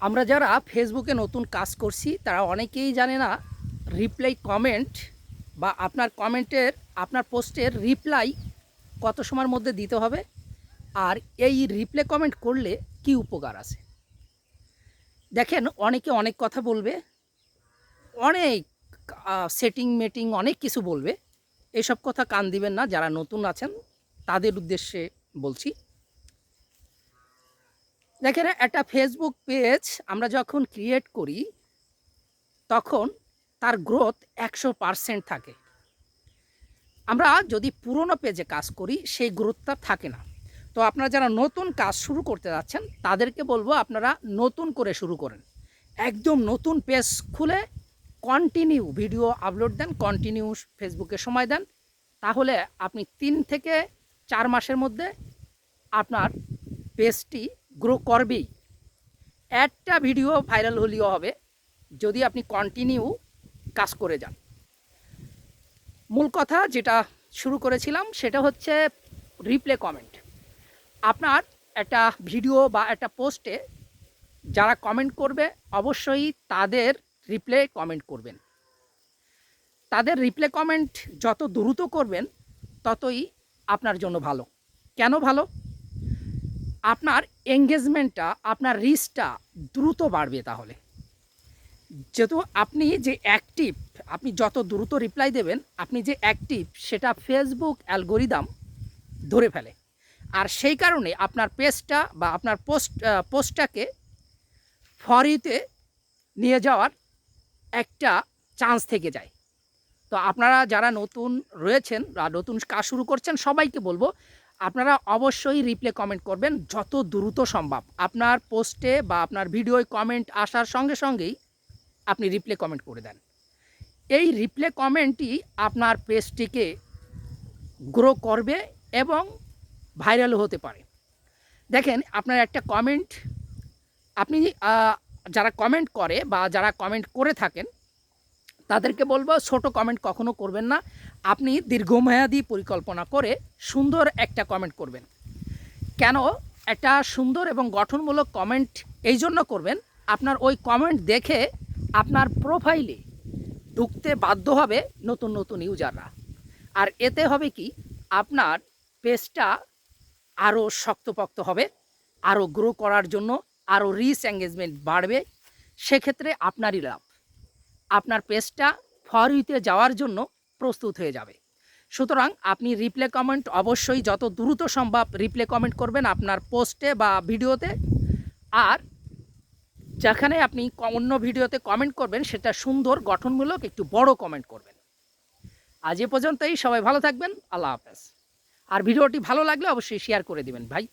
আমরা যারা ফেসবুকে নতুন কাজ করছি, তারা অনেকেই জানে না রিপ্লাই কমেন্ট বা আপনার কমেন্টের আপনার পোস্টের রিপ্লাই কত সময়ের মধ্যে দিতে হবে, আর এই রিপ্লে কমেন্ট করলে কি উপকার আছে? দেখেন, অনেকে অনেক কথা বলবে, অনেক সেটিং মেটিং অনেক কিছু বলবে, এসব কথা কান দিবেন না, যারা নতুন আছেন, তাদের উদ্দেশ্যে বলছি। দেখেন, একটা ফেসবুক পেজ আমরা যখন ক্রিয়েট করি, তখন তার গ্রোথ একশো পারসেন্ট থাকে। আমরা যদি পুরনো পেজে কাজ করি, সেই গ্রোথটা থাকে না। তো আপনারা যারা নতুন কাজ শুরু করতে যাচ্ছেন, তাদেরকে বলব আপনারা নতুন করে শুরু করেন। একদম নতুন পেজ খুলে কন্টিনিউ ভিডিও আপলোড দেন কন্টিনিউ ফেসবুকে সময় দেন। তাহলে আপনি তিন থেকে চার মাসের মধ্যে আপনার পেজটি গ্রো করবেই। একটা ভিডিও ভাইরাল হলেও হবে, যদি আপনি কন্টিনিউ কাজ করে যান। মূল কথা যেটা শুরু করেছিলাম, সেটা হচ্ছে রিপ্লে কমেন্ট আপনার একটা ভিডিও বা একটা পোস্টে যারা কমেন্ট করবে, অবশ্যই তাদের রিপ্লে কমেন্ট করবেন। তাদের রিপ্লে কমেন্ট যত দ্রুত করবেন, ততই আপনার জন্য ভালো। কেন ভালো? আপনার এঙ্গেজমেন্টটা আপনার রিচটা দ্রুত বাড়বে তাহলে। যেহেতু আপনি যে অ্যাক্টিভ আপনি যত দ্রুত রিপ্লাই দেবেন, আপনি যে অ্যাক্টিভ সেটা ফেসবুক অ্যালগোরিদাম ধরে ফেলে। আর সেই কারণে আপনার পেজটা বা আপনার পোস্ট পোস্টটাকে ফরিতে নিয়ে যাওয়ার একটা চান্স থেকে যায়। তো আপনারা যারা নতুন রয়েছেন বা নতুন কাজ শুরু করছেন, সবাইকে বলব আপনারা অবশ্যই রিপ্লে কমেন্ট করবেন যত দ্রুত সম্ভব। আপনার পোস্টে বা আপনার ভিডিওয় কমেন্ট আসার সঙ্গে সঙ্গেই আপনি রিপ্লে কমেন্ট করে দেন। এই রিপ্লে কমেন্টই আপনার পেজটিকে গ্রো করবে এবং ভাইরাল হতে পারে। দেখেন, আপনার একটা কমেন্ট আপনি যারা কমেন্ট করে বা যারা কমেন্ট করে থাকেন তাদেরকে বলব, ছোট কমেন্ট কখনো করবেন না। আপনি দীর্ঘমেয়াদী পরিকল্পনা করে সুন্দর একটা কমেন্ট করবেন। কেন? একটা সুন্দর এবং গঠনমূলক কমেন্ট এই জন্য করবেন, আপনার ওই কমেন্ট দেখে আপনার প্রোফাইলে ঢুকতে বাধ্য হবে নতুন নতুন ইউজাররা আর এতে হবে কি? আপনার পেজটা আরও শক্তপোক্ত হবে আরও গ্রো করার জন্য আরও রিচ এঙ্গেজমেন্ট বাড়বে। সেক্ষেত্রে আপনারই লাভ। আপনার পেজটা ফরইতে যাওয়ার জন্য প্রস্তুত হয়ে যাবে। সুতরাং আপনি রিপ্লে কমেন্ট অবশ্যই যত দ্রুত সম্ভব রিপ্লে কমেন্ট করবেন আপনার পোস্টে বা ভিডিওতে আর যেখানে আপনি অন্য ভিডিওতে কমেন্ট করবেন, সেটা সুন্দর, গঠনমূলক, একটু বড় কমেন্ট করবেন। আজ এ পর্যন্তই, সবাই ভালো থাকবেন, আল্লাহ হাফেজ। আর ভিডিওটি ভালো লাগলে অবশ্যই শেয়ার করে দিবেন, ভাই।